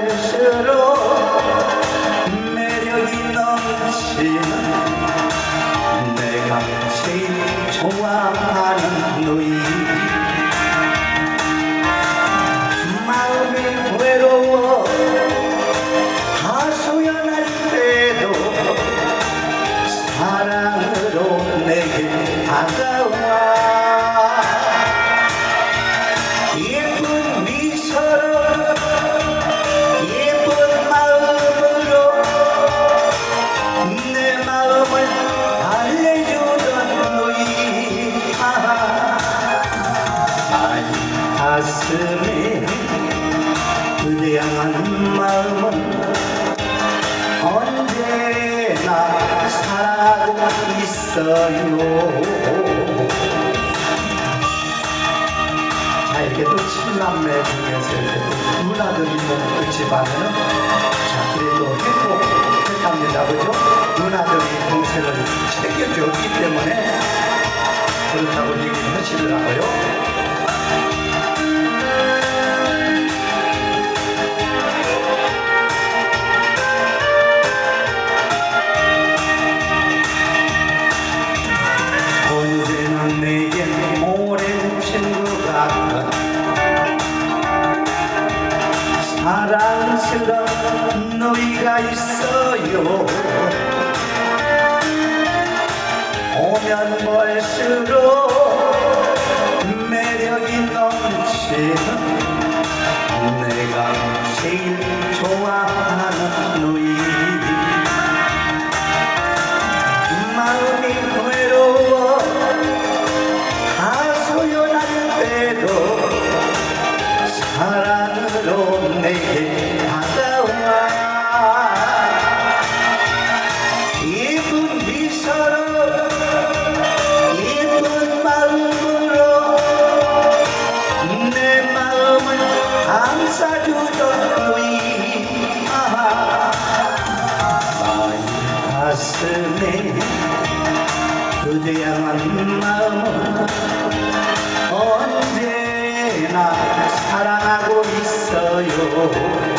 볼수록 매력이 넘치는 내가 제일 좋아하는 누이 마음이 외로워 하소연할 때도 사랑으로 내게 다가와 향한 마음은 언제나 사랑하고 있어요. 자 이렇게 또 칠남매 중에서 이렇게 또 누나들 있는 그 집안에는 자 그래도 행복했답니다. 그죠? 누나들이 동생을 챙겨줬기 때문에 그렇다고 얘기를 하시더라고요 사랑스러운 너희가 있어요. 오면 볼수록 매력이 넘치는 내가 제일 좋아하는 너희. 마음이 외로워 하소연할 때도 사랑으로 내게 감싸주던 너희 아, 나의 가슴에 그대 향한 마음은 언제나 사랑하고 있어요